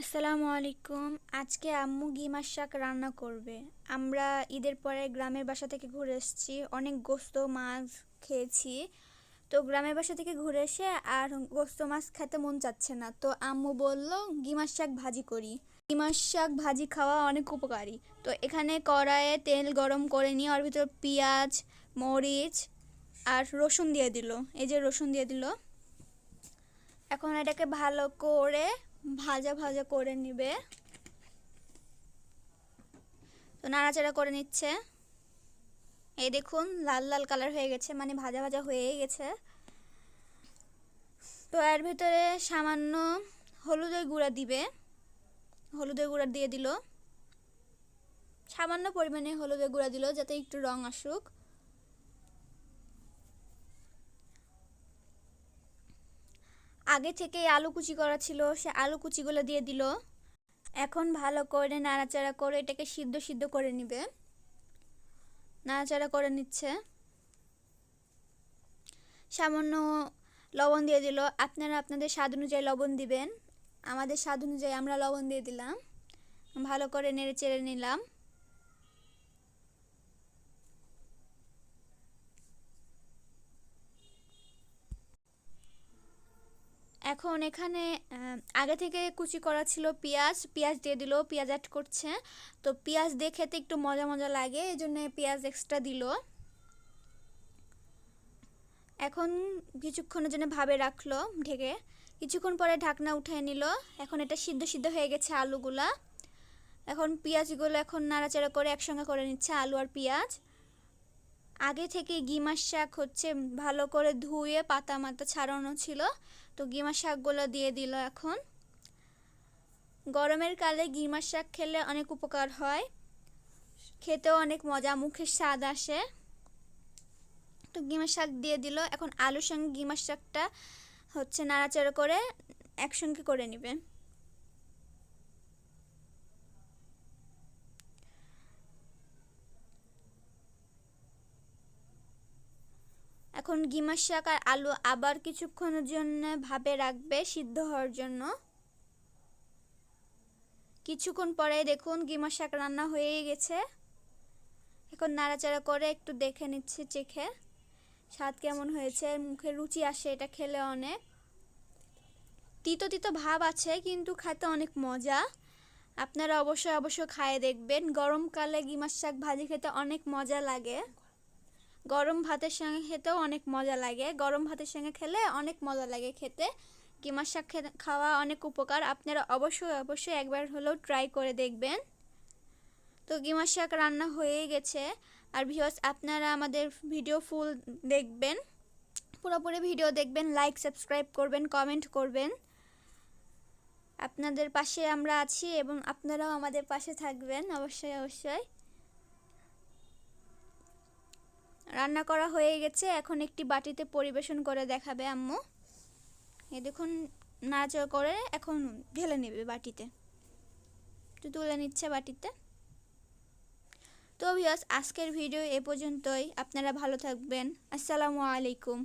আসসালামু আলাইকুম। আজকে আম্মু গিমার শাক রান্না করবে। আমরা ঈদের পরে গ্রামের বাসা থেকে ঘুরে এসেছি। অনেক গোস্ত, মাছ খেয়েছি। তো গ্রামের বাসা থেকে ঘুরে এসে আর গোস্ত, মাছ খেতে মন চাচ্ছে না। তো আম্মু বলল গিমার শাক ভাজি করি। গিমার শাক ভাজি খাওয়া অনেক উপকারী। তো এখানে কড়াইয়ে তেল গরম করে নিয়ে ওর ভিতর পেঁয়াজ, মরিচ আর রসুন দিয়ে দিল। এই যে রসুন দিয়ে দিল। এখন এটাকে ভালো করে ভাজা ভাজা করে নিবে। তো নাড়াচাড়া করে নিচ্ছে। এই দেখুন, লাল লাল কালার হয়ে গেছে মানে ভাজা ভাজা হয়ে গেছে। তো এর ভিতরে সামান্য হলুদের গুঁড়া দিবে। হলুদের গুঁড়া দিয়ে দিল। সামান্য পরিমাণে হলুদের গুঁড়া দিল, যাতে একটু রং আসুক। আগে থেকে আলু কুচি করা ছিল, সে আলু কুচিগুলো দিয়ে দিল। এখন ভালো করে নাড়াচাড়া করে এটাকে সিদ্ধ সিদ্ধ করে নিবে। নাড়াচাড়া করে নিচ্ছে। সামান্য লবণ দিয়ে দিল। আপনারা আপনাদের স্বাদ অনুযায়ী লবণ দিবেন। আমাদের স্বাদ অনুযায়ী আমরা লবণ দিয়ে দিলাম। ভালো করে নেড়ে চেড়ে নিলাম। এখন এখানে আগে থেকে কুচি করা ছিল পেঁয়াজ পেঁয়াজ দিয়ে দিল, পেঁয়াজ অ্যাড করছে। তো পেঁয়াজ দিয়ে খেতে একটু মজা মজা লাগে এই জন্য পেঁয়াজ এক্সট্রা দিল। এখন কিছুক্ষণের জন্য ভাবে রাখল ঢেকে। কিছুক্ষণ পরে ঢাকনা উঠে নিল। এখন এটা সিদ্ধ সিদ্ধ হয়ে গেছে আলুগুলা। এখন পেঁয়াজগুলো এখন নাড়াচাড়া করে একসঙ্গে করে নিচ্ছে আলু আর পেঁয়াজ। আগে থেকে গিমার শাক হচ্ছে ভালো করে ধুয়ে পাতা মাতা ছাড়ানো ছিল। তো গিমার শাকগুলো দিয়ে দিল এখন। গরমের কালে গিমার শাক খেলে অনেক উপকার হয়। খেতেও অনেক মজা, মুখের স্বাদ আসে। তো গিমার শাক দিয়ে দিল। এখন আলুর সঙ্গে গিমার শাকটা হচ্ছে নাড়াচাড়া করে একসঙ্গে করে নেবে। এখন গিমার শাক আর আলু আবার কিছুক্ষণের জন্য ভাবে রাখবে সিদ্ধ হওয়ার জন্য। কিছুক্ষণ পরে দেখুন গিমার শাক রান্না হয়ে গেছে। এখন নাড়াচাড়া করে একটু দেখে নিচ্ছে, চেখে। স্বাদ কেমন হয়েছে? মুখে রুচি আসে এটা খেলে অনেক। তিতো তিতো ভাব আছে, কিন্তু খেতে অনেক মজা। আপনারা অবশ্যই অবশ্যই খায়ে দেখবেন। গরমকালে গিমার শাক ভাজি খেতে অনেক মজা লাগে। গরম ভাতের সঙ্গে খেতেও অনেক মজা লাগে। গরম ভাতের সঙ্গে খেলে অনেক মজা লাগে খেতে। কিমার শাক খাওয়া অনেক উপকার। আপনারা অবশ্যই অবশ্যই একবার হলেও ট্রাই করে দেখবেন। তো গিমার শাক রান্না হয়ে গেছে। আর ভিওস আপনারা আমাদের ভিডিও ফুল দেখবেন। পুরোপুরি ভিডিও দেখবেন লাইক সাবস্ক্রাইব করবেন কমেন্ট করবেন। আপনাদের পাশে আমরা আছি এবং আপনারাও আমাদের পাশে থাকবেন। অবশ্যই অবশ্যই। রান্না করা হয়ে গেছে। এখন একটি বাটিতে পরিবেশন করে দেখাবে আম্মু। এ দেখুন নাচড় করে এখন ঢেলে নেবে বাটিতে। তো তুলে নিচ্ছে বাটিতে। তো ভিওস আজকের ভিডিও এ পর্যন্তই। আপনারা ভালো থাকবেন। আসসালামু আলাইকুম।